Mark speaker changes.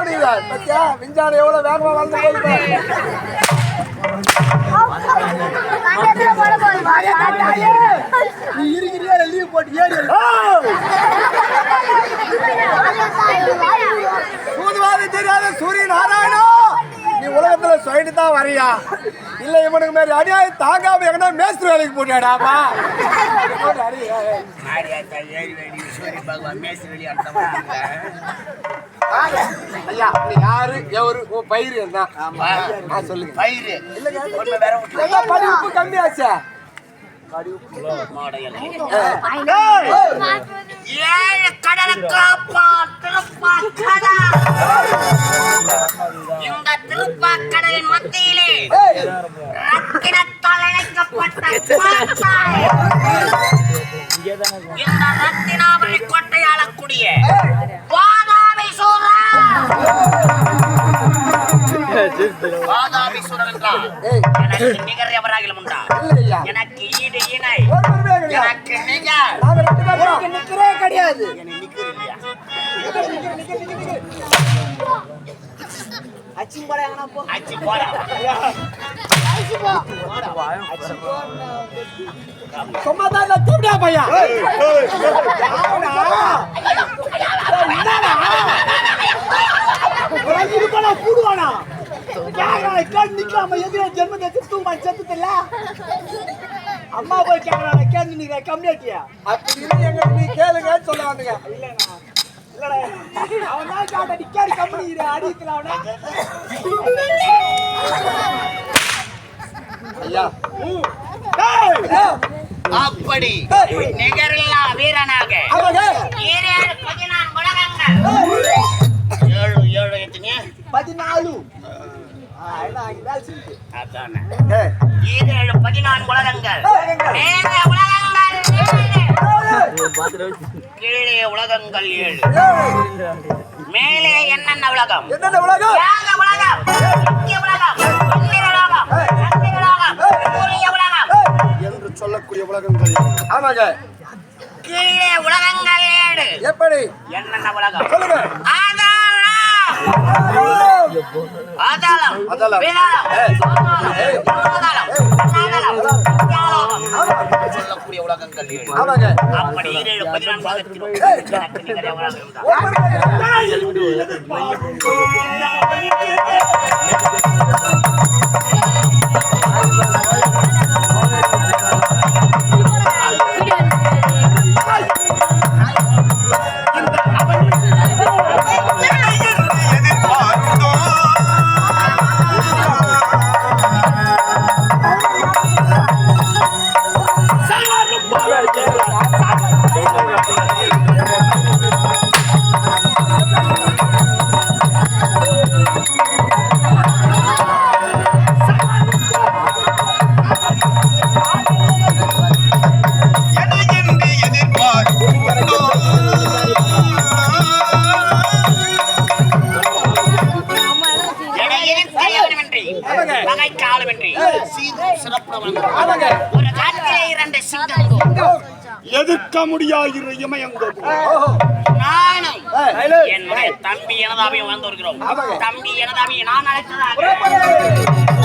Speaker 1: இருக்கிறார் பத்தியா? விஞ்ஞானம் எவ்வளவு வேகமா வளர்ந்து போகுது பாரு. நீ இருக்கிறியா? லீவ் போட்டு ஏறி சூதுவாதி தெரியாத சூரிய நாராயணா நீ தான் வரியா? இல்ல இவனுக்கு மாரி அடியாய் தாங்காம எங்கன்னா மேஸ்திரி வேலைக்கு
Speaker 2: அர்த்தம்
Speaker 1: ஐயா நீ யாரு எவரு உன் பயிர் என்ன? சொல்லுங்க. எல்லாம் படிப்பு கம்மியாச்சா? ஏய்,
Speaker 2: ஏழு கடலுக்கு திருப்பாக்கடா. இந்த திருப்பாக்கடலின் மத்தியிலே ரத்தினத்தால் இணைக்கப்பட்ட. இந்த ரத்தினாபுரி கோட்டை ஆளக்கூடிய என்றால்
Speaker 1: ஏய்,
Speaker 2: எனக்கு நிகர் எவராகிலும் உண்டா? எனக்கு ஈடு இணை. எனக்கு நிகர்.
Speaker 1: நாங்க ரெண்டு பேரும் நிக்கிறே கிடையாது
Speaker 2: எனக்கு நிகர் இல்லையா அச்சி போடா.
Speaker 1: சும்மா தான் தூண்டியா பையா. கூடுவானா? நிக்காம எதிர ஜென்மத்தை திருத்தூமா செத்துல அம்மா போய் கேக்குறாங்க கேட்டு நீங்க கம்மியாட்டியா அப்படி எங்க நீ கேளுங்க சொல்ல வந்தீங்க. இல்லண்ணா. இல்லடா அவன் தான் காட்ட நிக்காரு கம்பெனி அடிக்கல அவன. ஐயா.
Speaker 2: அப்படி நிகரில்லா வீரனாக. ஏழு பதினான்கு உலகங்கள். மேலே உலகங்கள். கீழே உலகங்கள் ஏழு. மேலே என்னென்ன உலகம்?
Speaker 1: என்னென்ன உலகம்?
Speaker 2: யாக உலகம் நித்திய உலகம் பன்னிர உலகம் சந்திர உலகம் சூரிய உலகம்.
Speaker 1: என்று சொல்லக்கூடிய உலகங்கள். ஆமாங்க.
Speaker 2: கீழே உலகங்கள் ஏழு.
Speaker 1: எப்படி?
Speaker 2: என்னென்ன உலகம்?
Speaker 1: சொல்லுங்க.
Speaker 2: ஆதாரம். ஆதாளம் சொல்லக்கூடிய உலகங்கள் அப்படி பதினான்கு எதிர்க்க
Speaker 3: முடியாது இமயங்கோ
Speaker 2: நானும் என்னுடைய தம்பி எனதாவையும் வந்து வருகிறோம்.
Speaker 1: ஆமாங்க.
Speaker 2: தம்பி எனதாவையும் நான் அழைத்ததாக.